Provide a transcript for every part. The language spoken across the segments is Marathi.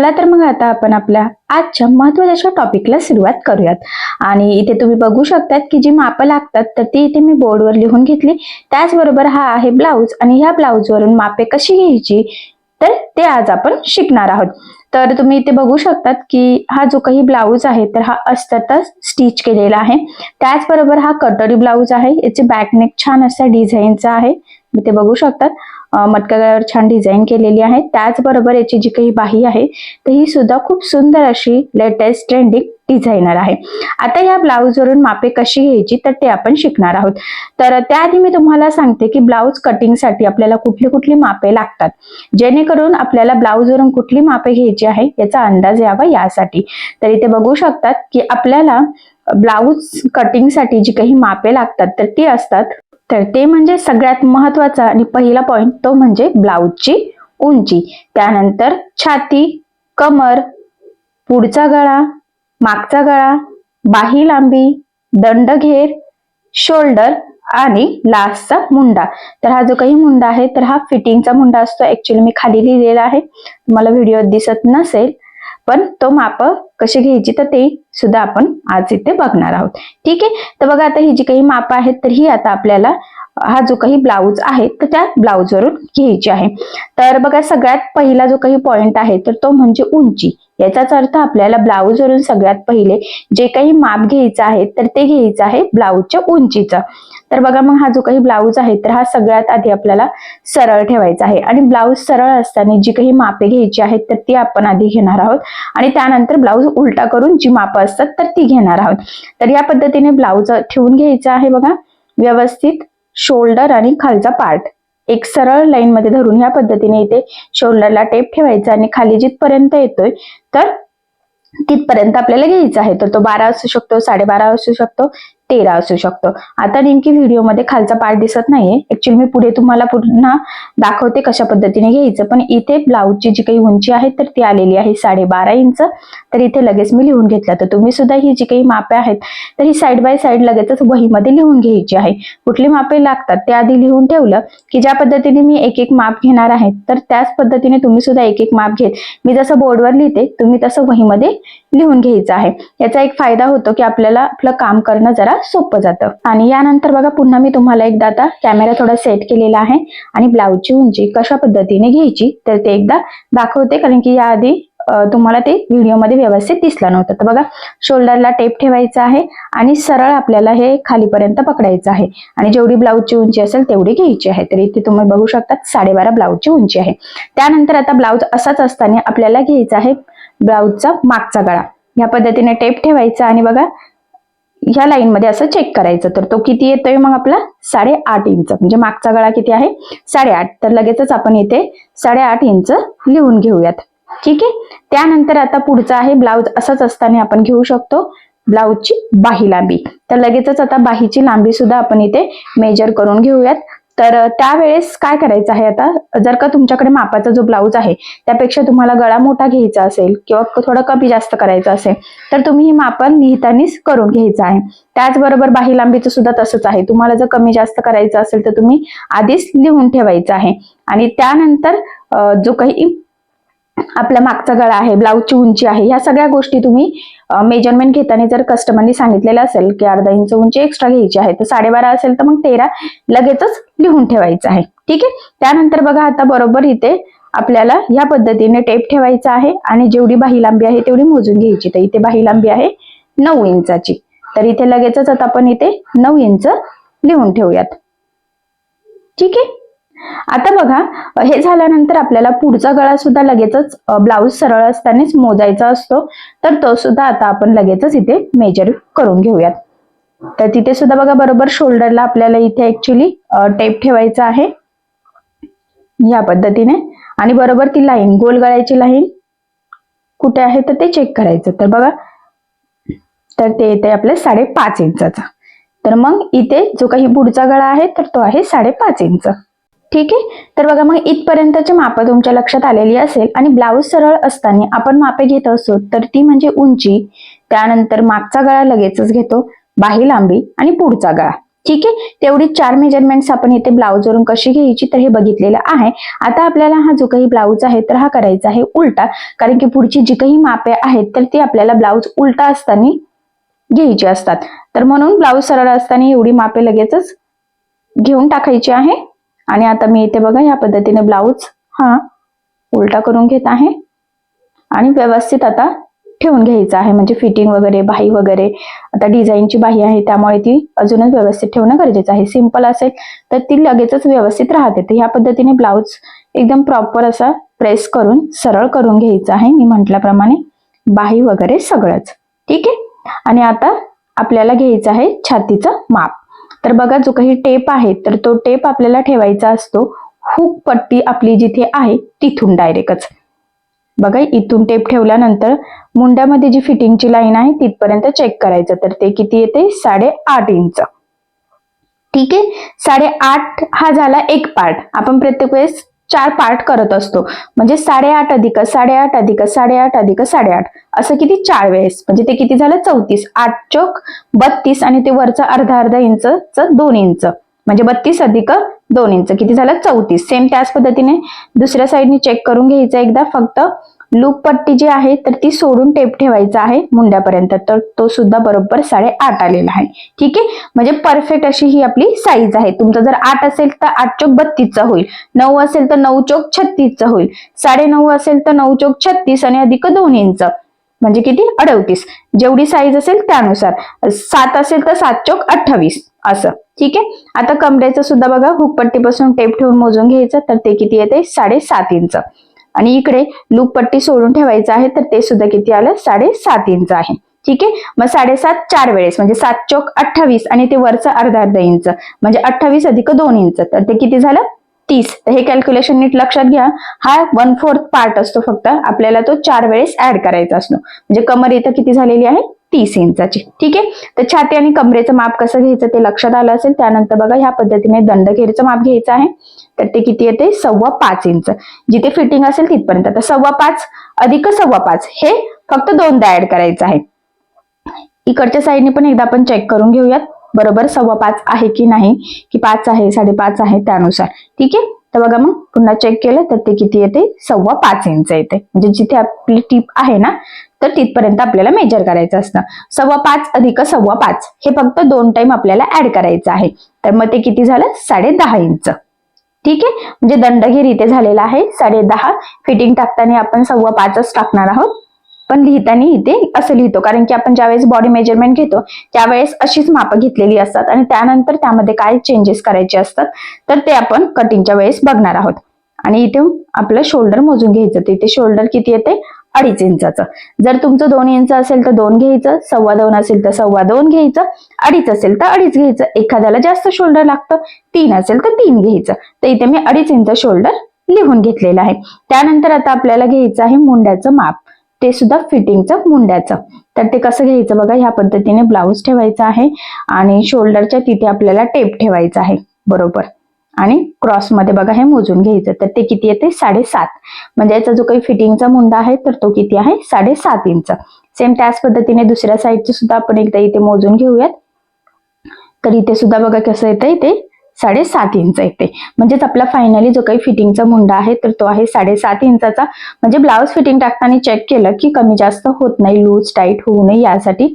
चला तर मग आता आपण आपल्या आजच्या महत्त्वाच्या टॉपिकला सुरुवात करूयात. आणि इथे तुम्ही बघू शकतात की जी मापं लागतात तर ती इथे मी बोर्डवर लिहून घेतली. त्याचबरोबर हा आहे ब्लाऊज आणि ह्या ब्लाऊजवरून मापे कशी घ्यायची तर ते आज आपण शिकणार आहोत. तर तुम्ही इथे बघू शकतात की हा जो काही ब्लाऊज आहे तर हा अस्तरच स्टिच केलेला आहे. त्याचबरोबर हा कटोरी ब्लाऊज आहे. याचे बॅकनेक छान असा डिझाईनचा आहे. इथे बघू शकतात. अं, छान डिझाईन केलेली आहे. त्याचबरोबर याची जी काही बाही आहे तर ही सुद्धा खूप सुंदर अशी लेटेस्ट ट्रेंडिंग डिझायनर आहे. आता या ब्लाऊजवरून मापे कशी घ्यायची तर ते आपण शिकणार आहोत. तर त्याआधी मी तुम्हाला सांगते की ब्लाऊज कटिंगसाठी आपल्याला कुठली कुठली मापे लागतात. जेणेकरून आपल्याला ब्लाऊजवरून कुठली मापे घ्यायची आहे याचा अंदाज यावा यासाठी. तर इथे बघू शकतात की आपल्याला ब्लाऊज कटिंगसाठी जी काही मापे लागतात तर ती असतात तर ते म्हणजे सगळ्यात महत्त्वाचा आणि पहिला पॉइंट तो म्हणजे ब्लाऊजची उंची. त्यानंतर छाती कमर पुढचा गळा मागचा गळा बाही लांबी दंडघेर शोल्डर आणि लास्टचा मुंडा. तर हा जो काही मुंडा आहे तर हा फिटिंगचा मुंडा असतो. ऍक्च्युली मी खाली लिहिलेला आहे. तुम्हाला व्हिडिओ दिसत नसेल पण तो माप कशी घ्यायची तर ते सुद्धा आपण आज इथे बघणार आहोत. ठीक आहे? तर बघा आता ही जी काही माप आहेत तर ही आता आपल्याला हा जो काही ब्लाऊज आहे तर त्या ब्लाऊजवरून घ्यायची आहे. तर बघा सगळ्यात पहिला जो काही पॉइंट आहे तर तो म्हणजे उंची. याचाच अर्थ आपल्याला ब्लाऊजवरून सगळ्यात पहिले जे काही माप घ्यायचं आहे तर ते घ्यायचं आहे ब्लाऊजच्या उंचीचं. तर बघा मग हा जो काही ब्लाऊज आहे तर हा सगळ्यात आधी आपल्याला सरळ ठेवायचा आहे. आणि ब्लाऊज सरळ असताना जी काही मापे घ्यायची आहेत तर ती आपण आधी घेणार आहोत. आणि त्यानंतर ब्लाऊज उलटा करून जी मापं असतात तर ती घेणार आहोत. तर या पद्धतीने ब्लाऊज ठेवून घ्यायचा आहे बघा. व्यवस्थित शोल्डर आणि खालचा पार्ट एक सरळ लाईन मध्ये धरून ह्या पद्धतीने इथे शोल्डरला टेप ठेवायचा आणि खाली जिथपर्यंत येतोय तर तिथपर्यंत आपल्याला घ्यायचा आहे. तर तो बारा असू शकतो साडेबारा असू शकतो तेरा असू शकतो. आता नेमकी व्हिडिओमध्ये खालचा पार्ट दिसत नाहीये. ऍक्च्युली मी पुढे तुम्हाला पुन्हा दाखवते कशा पद्धतीने घ्यायचं. पण इथे ब्लाऊजची जी काही उंची आहे तर ती आलेली आहे साडेबारा इंच. तर इथे लगेच मी लिहून घेतलं. तर तुम्ही सुद्धा ही जी काही मापे आहेत तर ही साईड बाय साईड लगेचच वहीमध्ये लिहून घ्यायची आहे. कुठली मापे लागतात ते आधी लिहून ठेवलं की ज्या पद्धतीने मी एक एक माप घेणार आहे तर त्याच पद्धतीने तुम्ही सुद्धा एक एक माप घेत. मी जसं बोर्डवर लिहिते तुम्ही तसं वहीमध्ये लिहून घ्यायचं आहे. याचा एक फायदा होतो की आपल्याला आपलं काम करणं जरा सोपं जातं. आणि यानंतर बघा पुन्हा मी तुम्हाला एकदा आता कॅमेरा थोडा सेट केलेला आहे आणि ब्लाऊजची उंची कशा पद्धतीने घ्यायची तर ते एकदा दाखवते. कारण की याआधी तुम्हाला ते व्हिडिओमध्ये व्यवस्थित दिसलं नव्हतं. तर बघा शोल्डरला टेप ठेवायचा आहे आणि सरळ आपल्याला हे खालीपर्यंत पकडायचं आहे. आणि जेवढी ब्लाऊजची उंची असेल तेवढी घ्यायची आहे. तर इथे तुम्ही बघू शकता साडेबारा ब्लाऊजची उंची आहे. त्यानंतर आता ब्लाऊज असाच असताना आपल्याला घ्यायचा आहे ब्लाऊजचा मागचा गळा. या पद्धतीने टेप ठेवायचा आणि बघा ह्या लाईनमध्ये असं चेक करायचं. तर तो किती येतोय मग आपला? साडेआठ इंच म्हणजे मागचा गळा किती आहे? साडेआठ. तर लगेचच आपण इथे साडेआठ इंच लिहून घेऊयात. ठीक आहे? त्यानंतर आता पुढचा आहे ब्लाऊज असाच असताना आपण घेऊ शकतो ब्लाऊजची बाही लांबी. तर लगेचच आता बाहीची लांबी सुद्धा आपण इथे मेजर करून घेऊयात. तर त्यावेळेस काय करायचं आहे आता? जर का तुमच्याकडे मापाचा जो ब्लाऊज आहे त्यापेक्षा तुम्हाला गळा मोठा घ्यायचा असेल किंवा थोडं कमी जास्त करायचं असेल तर तुम्ही ही मापन लिहितानीच करून घ्यायचं आहे. त्याचबरोबर बाही लांबीचं सुद्धा तसंच आहे. तुम्हाला जर कमी जास्त करायचं असेल तर तुम्ही आधीच लिहून ठेवायचं आहे. आणि त्यानंतर जो काही आपला मागचा गळा आहे ब्लाऊजची उंची आहे ह्या सगळ्या गोष्टी तुम्ही मेजरमेंट घेताना जर कस्टमरनी सांगितलेलं असेल की अर्धा इंच उंची एक्स्ट्रा घ्यायची आहे तर साडेबारा असेल तर मग तेरा लगेचच लिहून ठेवायचं आहे. ठीक आहे? त्यानंतर बघा आता बरोबर इथे आपल्याला ह्या पद्धतीने टेप ठेवायचा आहे आणि जेवढी बाही लांबी आहे तेवढी मोजून घ्यायची. तर इथे बाही लांबी आहे नऊ इंचाची. तर इथे लगेचच आता आपण इथे नऊ इंच लिहून ठेवूयात. ठीक आहे? आता बघा हे झाल्यानंतर आपल्याला पुढचा गळा सुद्धा लगेचच ब्लाऊज सरळ असतानाच मोजायचा असतो. तर तो सुद्धा आता आपण लगेचच इथे मेजर करून घेऊयात. तर तिथे सुद्धा बघा बरोबर शोल्डरला आपल्याला इथे ऍक्च्युली टेप ठेवायचा आहे. या पद्धतीने. आणि बरोबर ती लाईन गोल गळ्याची लाईन कुठे आहे तर ते चेक करायचं. तर बघा तर ते येते आपले साडेपाच इंचाचा. तर मग इथे जो काही पुढचा गळा आहे तर तो आहे साडेपाच इंच. ठीक आहे? तर बघा मग इथपर्यंतची मापं तुमच्या लक्षात आलेली असेल आणि ब्लाऊज सरळ असताना आपण मापे घेत असतो तर ती म्हणजे उंची त्यानंतर मागचा गळा लगेचच घेतो बाही लांबी आणि पुढचा गळा. ठीक आहे? तेवढी चार मेजरमेंट्स आपण इथे ब्लाऊजवरून कशी घ्यायची तर हे बघितलेलं आहे. आता आपल्याला हा जो काही ब्लाऊज आहे तर हा करायचा आहे उलटा. कारण की पुढची जी काही मापे आहेत तर ती आपल्याला ब्लाऊज उलटा असताना घ्यायची असतात. तर म्हणून ब्लाऊज सरळ असताना एवढी मापे लगेचच घेऊन टाकायची आहे. आणि आता मी इथे बघा या पद्धतीने ब्लाऊज हा उलटा करून घेत आहे. आणि व्यवस्थित आता ठेवून घ्यायचं आहे. म्हणजे फिटिंग वगैरे बाही वगैरे आता डिझाईनची बाही आहे त्यामुळे ती अजूनच व्यवस्थित ठेवणं गरजेचं आहे. सिंपल असेल तर ती लगेचच व्यवस्थित राहते. तर ह्या पद्धतीने ब्लाऊज एकदम प्रॉपर असा प्रेस करून सरळ करून घ्यायचं आहे मी म्हटल्याप्रमाणे. बाही वगैरे सगळंच. ठीक आहे? आणि आता आपल्याला घ्यायचं आहे छातीचं माप. तर बघा जो काही टेप आहे तर तो टेप आपल्याला ठेवायचा असतो. हुक पट्टी आपली जिथे आहे तिथून डायरेक्टच बघा इथून टेप ठेवल्यानंतर मुंड्यामध्ये जी फिटिंगची लाईन आहे तिथपर्यंत चेक करायचं. तर ते किती येते? साडेआठ इंच ठीक आहे? साडेआठ हा झाला एक पार्ट आपण प्रत्येक वेळेस चार पार्ट करत असतो. म्हणजे साडेआठ अधिक साडेआठ अधिक साडेआठ अधिक साडेआठ. असं किती? चार वेळेस. म्हणजे ते किती झालं? चौतीस. आठ चौक बत्तीस आणि ते वरचं अर्धा अर्धा इंच दोन इंच. म्हणजे बत्तीस अधिक दोन इंच. किती झालं? चौतीस. सेम त्याच पद्धतीने दुसऱ्या साईडने चेक करून घ्यायचं एकदा. फक्त लूप पट्टी जी आहे तर ती सोडून टेप ठेवायचा आहे मुंड्यापर्यंत. तर तो सुद्धा बरोबर साडेआठ आलेला आहे. ठीक आहे? म्हणजे परफेक्ट अशी ही आपली साईज आहे. तुमचं जर आठ असेल तर आठ चोक बत्तीसचा होईल. नऊ असेल तर नऊ चोक छत्तीसचा होईल. साडे नऊ असेल तर नऊ चोक छत्तीस आणि अधिक दोन इंच. म्हणजे किती? अडवतीस जेवढी साईज असेल त्यानुसार. सात असेल तर सात चोक अठ्ठावीस. असं. ठीक आहे? आता कमरेचं सुद्धा बघा हुकपट्टीपासून टेप ठेवून मोजून घ्यायचं तर ते किती येते? साडेसात इंच. आणि इकडे लूप पट्टी सोडून ठेवायचं आहे तर ते सुद्धा किती आलं? साडेसात इंच आहे. ठीक आहे? मग साडेसात चार वेळेस म्हणजे सात चौक अठ्ठावीस आणि ते वरचं अर्धा अर्धा इंच म्हणजे अठ्ठावीस अधिक दोन इंच तर ते किती झालं? तीस. तर हे कॅल्क्युलेशन नीट लक्षात घ्या. हा वन फोर्थ पार्ट असतो फक्त. आपल्याला तो चार वेळेस ऍड करायचा असतो. म्हणजे कमर इथं किती झालेली आहे? तीस इंचाची. ठीक आहे? तर छाती आणि कमरेचं माप कसं घ्यायचं ते लक्षात आलं असेल त्यानंतर बघा ह्या पद्धतीने दंडखेरीचं माप घ्यायचं आहे. तर ते किती येते? सव्वा पाच इंच. जिथे फिटिंग असेल तिथपर्यंत. तर सव्वा पाच अधिक सव्वा पाच हे फक्त दोनदा ऍड करायचं आहे. इकडच्या साईडने पण एकदा आपण चेक करून घेऊयात. बरोबर सव्वा पाच आहे की नाही? की पाच आहे साडेपाच आहे त्यानुसार. ठीक आहे? तर बघा मग पुन्हा चेक केलं तर ते किती येते? सव्वा पाच इंच येते. म्हणजे जिथे आपली टीप आहे ना तर तिथपर्यंत आपल्याला मेजर करायचं असतं. सव्वा पाच अधिक सव्वा पाच हे फक्त दोन टाइम आपल्याला ऍड करायचं आहे. तर मग ते किती झालं? साडे दहा इंच ठीक आहे? म्हणजे दंडगिरी इथे झालेला आहे. साडे दहा. फिटिंग टाकताना आपण सव्वा पाचच टाकणार आहोत. पण लिहिताना इथे असं लिहितो. कारण की आपण ज्यावेळेस बॉडी मेजरमेंट घेतो त्यावेळेस अशीच मापं घेतलेली असतात आणि त्यानंतर त्यामध्ये काय चेंजेस करायचे असतात तर ते आपण कटिंगच्या वेळेस बघणार आहोत. आणि इथे आपलं शोल्डर मोजून घ्यायचं. तर इथे शोल्डर किती येते? अडीच इंचाचं. जर तुमचं दोन इंच असेल तर दोन घ्यायचं. सव्वा दोन असेल तर सव्वा दोन घ्यायचं. अडीच असेल तर अडीच घ्यायचं. एखाद्याला जास्त शोल्डर लागतं. तीन असेल तर तीन घ्यायचं. तर इथे मी अडीच इंच शोल्डर लिहून घेतलेलं आहे. त्यानंतर आता आपल्याला घ्यायचं आहे मुंड्याचं माप. ते सुद्धा फिटिंगचं मुंड्याचं. तर ते कसं घ्यायचं बघा ह्या पद्धतीने ब्लाऊज ठेवायचा आहे आणि शोल्डरच्या तिथे आपल्याला टेप ठेवायचा आहे बरोबर. आणि क्रॉसमध्ये बघा हे मोजून घ्यायचं तर ते किती येते? साडेसात. म्हणजे याचा जो काही फिटिंगचा मुंडा आहे तर तो किती आहे? साडेसात इंच. सेम त्याच पद्धतीने दुसऱ्या साईडचं सुद्धा आपण एकदा इथे मोजून घेऊयात. तर इथे सुद्धा बघा कसं येतं इथे साडेसात इंच येते म्हणजेच आपला फायनली जो काही फिटिंगचा मुंडा आहे तर तो आहे साडेसात इंचाचा. म्हणजे ब्लाऊज फिटिंग टाकताना चेक केलं की कमी जास्त होत नाही लूज टाईट होऊ नये यासाठी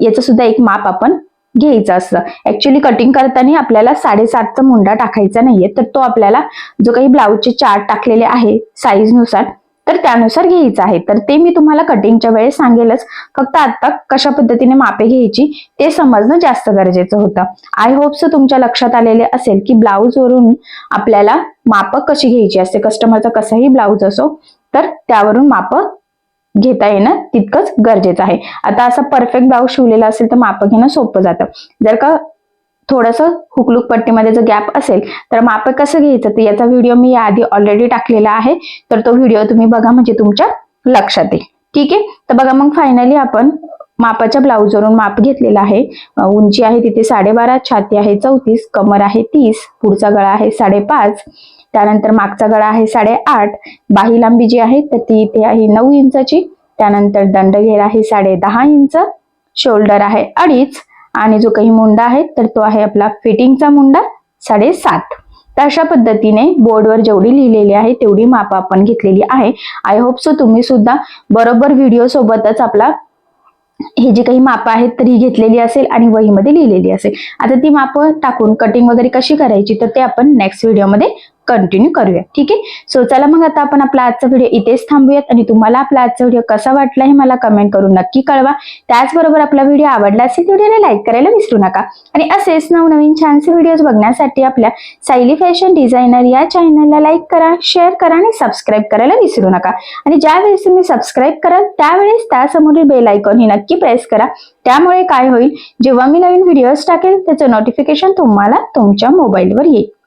याचं सुद्धा एक माप आपण घ्यायचं असतं. ऍक्च्युली कटिंग करताना आपल्याला साडेसातचा मुंडा टाकायचा नाहीये तर तो आपल्याला जो काही ब्लाऊजचे चार्ट टाकलेले आहे साईजनुसार तर त्यानुसार घ्यायचं आहे. तर ते मी तुम्हाला कटिंगच्या वेळेस सांगेलच. फक्त आता कशा पद्धतीने मापे घ्यायची ते समजणं जास्त गरजेचं होतं. आय होप तुमच्या लक्षात आलेले असेल की ब्लाऊजवरून आपल्याला माप कशी घ्यायची असते. कस्टमरचा कसाही ब्लाऊज असो तर त्यावरून माप घेता येणं तितकंच गरजेचं आहे. आता असं परफेक्ट ब्लाऊज शिवलेला असेल तर माप घेणं सोपं जातं. जर का थोडंसं हुकलूक पट्टीमध्ये जर गॅप असेल तर माप कसं घ्यायचं? तर याचा व्हिडिओ मी याआधी ऑलरेडी टाकलेला आहे. तर तो व्हिडिओ तुम्ही बघा म्हणजे तुमच्या लक्षात येईल. ठीक आहे? तर बघा मग फायनली आपण मापाच्या ब्लाऊजवरून माप घेतलेला आहे. उंची आहे तिथे साडेबारा छाती आहे चौतीस कमर आहे तीस पुढचा गळा आहे साडेपाच त्यानंतर मागचा गळा आहे साडेआठ बाही लांबी जी आहे तर ती इथे आहे नऊ इंचाची त्यानंतर दंडघेर आहे साडे दहा इंच शोल्डर आहे अडीच आणि जो काही मुंडा आहे तर तो आहे आपला फिटिंगचा मुंडा साडेसात. तर अशा पद्धतीने बोर्डवर जेवढी लिहिलेली आहे तेवढी माप आपण घेतलेली आहे. आय होप सो तुम्ही सुद्धा बरोबर व्हिडिओ सोबतच आपला हे जी काही मापं आहेत तर ही घेतलेली असेल आणि वहीमध्ये लिहिलेली असेल. आता ती मापं टाकून कटिंग वगैरे कशी करायची तर ते आपण नेक्स्ट व्हिडिओमध्ये कंटिन्यू करूया. ठीक आहे? सो चला मग आता आपण आपला आजचा व्हिडिओ इथेच थांबूयात आणि तुम्हाला आपला आजचा व्हिडिओ कसा वाटला हे मला कमेंट करून नक्की कळवा. त्याचबरोबर आपला व्हिडिओ आवडला असेल तर व्हिडिओला लाईक करायला विसरू नका. आणि असेच नवनवीन छानसे व्हिडिओज बघण्यासाठी आपल्या सायली फॅशन डिझायनर या चॅनलला लाईक करा शेअर करा आणि सबस्क्राईब करायला विसरू नका. आणि ज्यावेळेस तुम्ही सबस्क्राईब कराल त्यावेळेस त्यासमोरील बेल आयकॉन ही नक्की प्रेस करा. त्यामुळे काय होईल? जेव्हा मी नवीन व्हिडिओज टाकेल त्याचं नोटिफिकेशन तुम्हाला तुमच्या मोबाईलवर येईल.